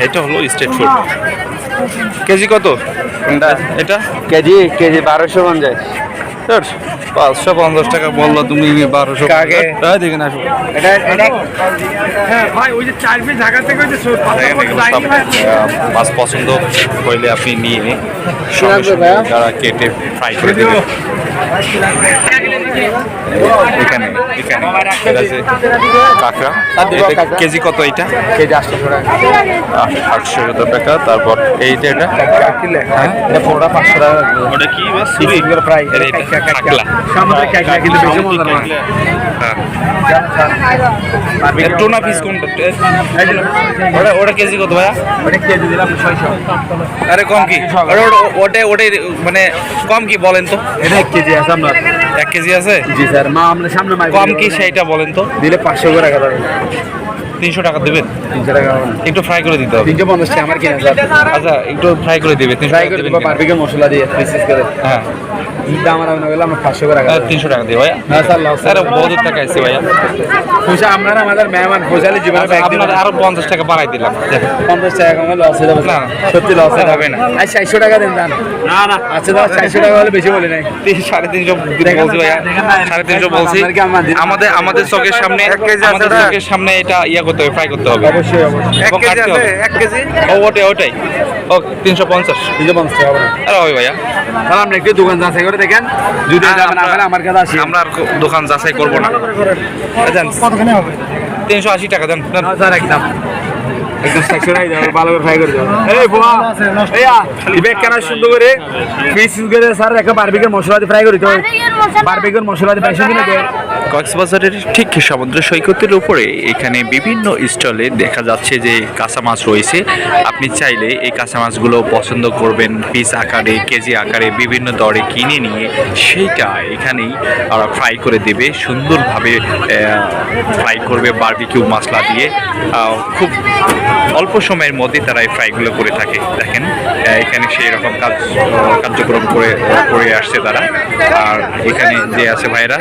এটা হলো state food. KG কত? কোনটা? এটা? কেজি কেজি বারোশো পঞ্চাশ। পাঁচশো পঞ্চাশ টাকা বলল তুমি বারোশো কাকে? দেখে না এটা এটা? ভাই ওই যে চার পিস ঢাকা থেকে ওই যে সো- দেখেন এগুলো সব মাছ পছন্দ করলে আপনি নিয়ে যারা কেটে ফ্রাই করে দেবেন এখানে এখানে। কাঁকড়া কেজি কত এটা কেজি আটশো টাকা। আটশো টাকা তারপর এইটা এটা? হ্যাঁ? পাঁচশো টাকা ওটা কি সামুদ্রিক কাঁকড়া কিন্তু বেশি মজার না হ্যাঁ। টোনা পিস কোনটা? ওটা ওটা কেজি কত ভাইয়া? ওটা কেজি দিলাম ছয়শো। আরে কম কি? ওটা ওটাই মানে কম কি বলেন তো? এটা এক কেজি আছে আপনার? এক কেজি আছে? জি স্যার মা আমরা সামনে কম কি সেইটা বলেন তো? দিলে পাঁচশো করে টাকা দেবেন। তিনশো টাকা দেবেন? তিনশো টাকা একটু ফ্রাই করে দিতে হবে। তিনশো পঞ্চাশ টাকা আমার কিনা আচ্ছা একটু ফ্রাই করে দিবে ফ্রাই করে দেবে দেবো বারবিকে মশলা দিয়ে করে। হ্যাঁ। দাম আর হয়ে আমরা পাঁচশো টাকা তিনশো টাকা দিয়ে ভাইয়া? হ্যাঁ স্যার লস। স্যার বহুত টাকা আছে ভাইয়া। খুশা আপনারা আমাদের মেহমান খুশালি জীবনে আচ্ছা, আপনার আরও পঞ্চাশ টাকা বাড়াই দিলাম। পঞ্চাশ টাকা কমে লস হয়ে যাবে। না, না। সত্যি লস হবে না। না আর চারশো টাকা দেন দান। না না। আচ্ছা দাদা চারশো টাকা হলে বেশি বলে নাই। সাড়ে তিনশো বলছি ভাইয়া। সাড়ে তিনশো বলছি। আমাদের আমাদের চোখের সামনে এক কেজি আমাদের চোখের সামনে এটা ইয়া করতে হবে ফ্রাই করতে হবে। অবশ্যই অবশ্যই। এবং কাটতে এক কেজি। ওটাই ওটাই। ও তিনশো পঞ্চাশ। তিনশো পঞ্চাশ টাকা আরে হবে ভাইয়া। তাহলে আপনি একটু দোকান যাচাই করে দেখেন। যদি আর যাবেন আমরা- আপনারা আমার কাছে আসি। আমরা দোকান যাচাই করব না। তিনশো আশি টাকা দেন। স্যার একদম। একদম ভালো করে ফ্রাই করে দেবো এই বোয়া এইয়া ইবেক কেন সুন্দর করে পিস করে স্যার একটা বারবিকের মশলা দিয়ে ফ্রাই করে দিতে হবে। বারবিকের মশলা? দিয়ে ফ্রাই করে দিতে হবে। কক্সবাজারের ঠিক সমুদ্র সৈকতের উপরে এখানে বিভিন্ন স্টলে দেখা যাচ্ছে যে কাঁচা মাছ রয়েছে। আপনি চাইলে এই কাঁচা মাছগুলো পছন্দ করবেন, পিস আকারে, কেজি আকারে, বিভিন্ন দরে কিনে নিয়ে সেইটা এখানেই ফ্রাই করে দেবে, সুন্দরভাবে ফ্রাই করবে, বার্বিকিউ মশলা দিয়ে। খুব অল্প সময়ের মধ্যে তারা এই ফ্রাইগুলো করে থাকে। দেখেন এখানে সেই রকম কাজ কার্যক্রম করে করে আসছে তারা। আর এখানে যে আছে ভাইরা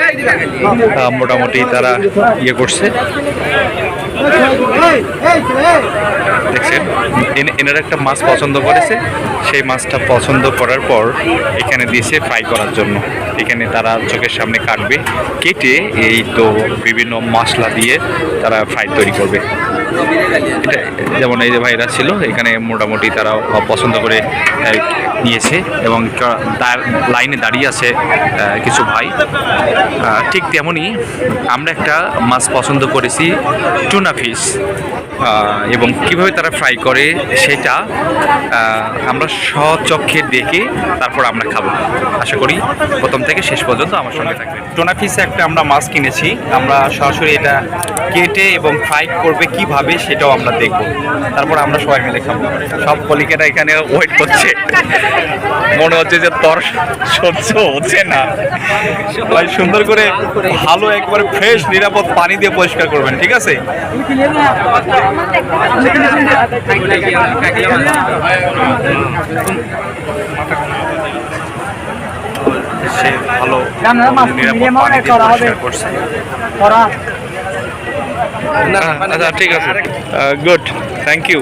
মোটামুটি তারা ইয়ে করছে। দেখছেন, এন- এনারা একটা মাছ পছন্দ করেছে। সেই মাছটা পছন্দ করার পর এখানে দিয়েছে ফ্রাই করার জন্য। এখানে তারা চোখের সামনে কাটবে, কেটে এই তো বিভিন্ন মশলা দিয়ে তারা ফ্রাই তৈরি করবে। যেমন এই যে ভাইরা ছিল, এখানে মোটামুটি তারা পছন্দ করে নিয়েছে এবং লাইনে দাঁড়িয়ে আছে কিছু ভাই। ঠিক তেমনই আমরা একটা মাছ পছন্দ করেছি টুনা ফিশ এবং কীভাবে তারা ফ্রাই করে সেটা আমরা স্বচক্ষে দেখে তারপর আমরা খাব। আশা করি প্রথম থেকে শেষ পর্যন্ত আমার সঙ্গে থাকবেন। টোনা ফিস একটা আমরা মাছ কিনেছি। আমরা সরাসরি এটা কেটে এবং ফ্রাই করবে কীভাবে সেটাও আমরা দেখব। তারপর আমরা সবাই মিলে খাব। সব কলিকেরা এখানে ওয়েট করছে। মনে হচ্ছে যে তর সহ্য হচ্ছে না। সবাই সুন্দর করে ভালো একবারে ফ্রেশ নিরাপদ পানি দিয়ে পরিষ্কার করবেন, ঠিক আছে? সে ভালো নিরাপদ পানি দিয়ে পরিষ্কার করছে। আচ্ছা ঠিক আছে। গুড থ্যাংক ইউ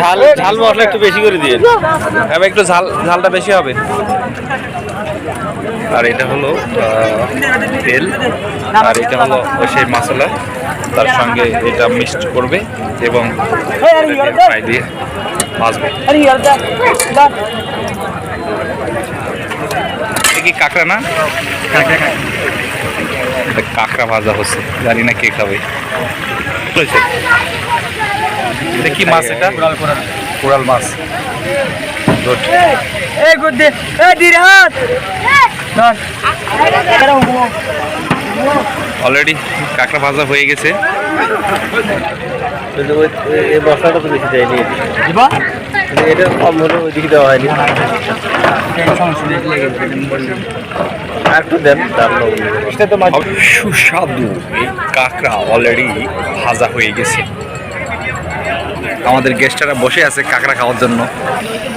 ঝাল ঝাল মশলা একটু বেশি করে দিয়ে। এবার একটু ঝাল ঝালটা বেশি হবে। আর এটা হলো তেল আর এটা হলো সেই মশলা। তার সঙ্গে এটা মিক্সড করবে এবং ফ্রাই দিয়ে ভাজবে। কি কাঁকড়া না? এটা কাঁকড়া ভাজা হচ্ছে। জানি না কে খাবে। এটা কি মাছ এটা? কোরাল মাছ। গুড অলরেডি কাঁকড়া ভাজা হয়ে গেছে। মশলাটা তো বেশি দেয়নি। এটা কম হলে ওই দিকে দেওয়া হয়নি। একটু দেন তো মাছ সুস্বাদু এই কাঁকড়া অলরেডি ভাজা হয়ে গেছে। আমাদের গেস্টরা বসে আছে কাঁকড়া খাওয়ার জন্য।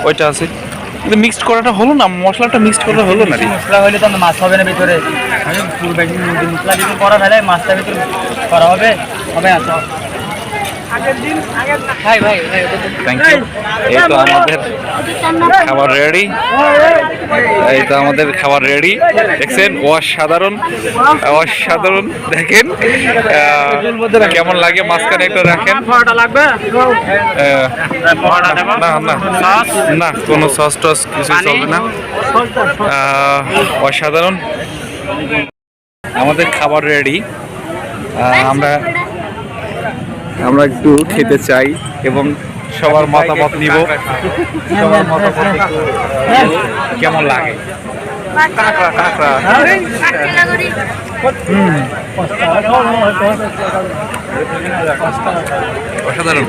ওইটা আছে। কিন্তু মিক্সড করাটা হলো না, মশলাটা মিক্সড করা হলো না মশলা হলে তো মাছ হবে না ভিতরে। মশলা ভিতরে করা ফেলে মাছটা ভিতরে করা হবে। হবে তো? থ্যাংক ইউ এই তো আমাদের খাবার রেডি এই তো আমাদের খাবার রেডি দেখছেন অসাধারণ অসাধারণ। দেখেন কেমন লাগে মাঝখানে একটু রাখেন। না না না কোনো সস টস কিছু চলবে না। অসাধারণ। আমাদের খাবার রেডি আমরা আমরা একটু খেতে চাই এবং সবার মতামত নিব। সবার মতামত। কেমন লাগে? কাঁকড়া কাঁকড়া অসাধারণ।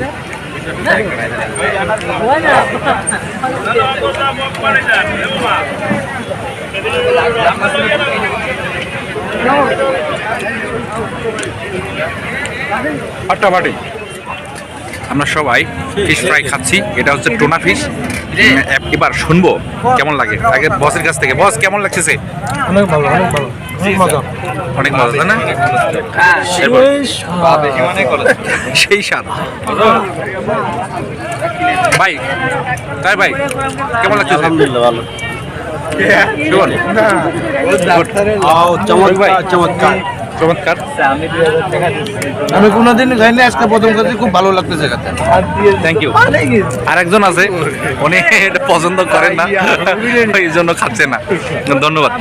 ফাটাফাটি আমরা সবাই ফিশ ফ্রাই খাচ্ছি। এটা হচ্ছে টোনা ফিশ এবার শুনব কেমন লাগে। আগে বসের কাছ থেকে। বস কেমন লাগতেছে? অনেক ভালো অনেক ভালো। অনেক মজা। তাই না? সেই স্বাদ। ভাই তাই ভাই কেমন লাগছে আলহামদুলিল্লাহ ভালো। চমৎকার চমৎকার। চমৎকার। আমি কোনোদিন খাইনি আজকে প্রথম কাছে খুব ভালো লাগতেছে খেতে থ্যাংক ইউ আর একজন আছে উনি এটা পছন্দ করেন না এই জন্য খাচ্ছে না। ধন্যবাদ।